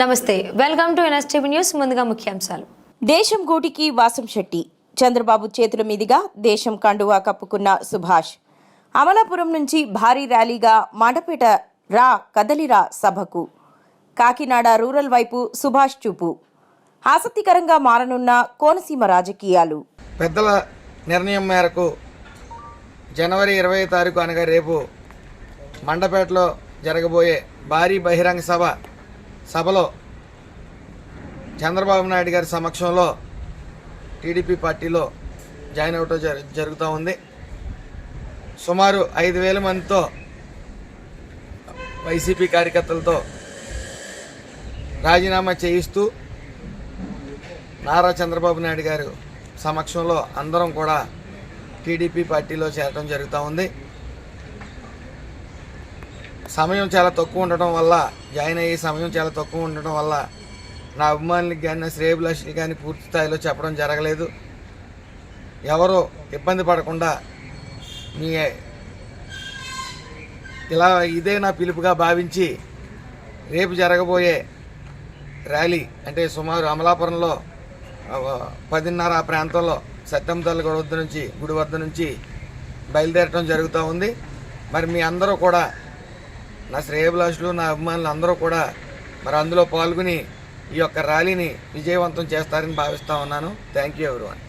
నమస్తే. Welcome to NSTV news ముందుగా ముఖ్యాంశాలు. దేశం గూటికి వాసం శెట్టి. చంద్రబాబు చేతుల మీదుగా దేశం కండువా కప్పుకున్న సుభాష్. అమలాపురం నుంచి భారీ ర్యాలీగా మండపేట రా కదలిరా సభకు. కాకినాడ రూరల్ వైపు సుభాష్ చూపు. ఆసక్తికరంగా మారనున్న కోనసీమ రాజకీయాలు. పెద్దల నిర్ణయం మేరకు జనవరి ఇరవై తారీఖు అనగా రేపు మండపేటలో జరగబోయే భారీ బహిరంగ సభ సభలో చంద్రబాబు నాయుడు గారి సమక్షంలో టీడీపీ పార్టీలో జాయిన్ అవటం జరు జరుగుతూ ఉంది. సుమారు ఐదు వేల మందితో వైసీపీ కార్యకర్తలతో రాజీనామా చేయిస్తూ నారా చంద్రబాబు నాయుడు గారు సమక్షంలో అందరం కూడా టీడీపీ పార్టీలో చేరడం జరుగుతూ ఉంది. సమయం చాలా తక్కువ ఉండటం వల్ల జాయిన్ అయ్యే సమయం చాలా తక్కువ ఉండటం వల్ల నా అభిమానులకు కానీ నా శ్రేయభిలాషులు కానీ పూర్తి స్థాయిలో చెప్పడం జరగలేదు. ఎవరు ఇబ్బంది పడకుండా మీ ఇలా ఇదే నా పిలుపుగా భావించి రేపు జరగబోయే ర్యాలీ అంటే సుమారు అమలాపురంలో పదిన్నర ఆ ప్రాంతంలో సత్యం తల్లి వద్ద నుంచి గుడి వద్ద నుంచి బయలుదేరటం జరుగుతూ ఉంది. మరి మీ అందరూ కూడా నా శ్రేయభిలాషులు నా అభిమానులు అందరూ కూడా మరి అందులో పాల్గొని ఈ యొక్క ర్యాలీని విజయవంతం చేస్తారని భావిస్తా ఉన్నాను. Thank you everyone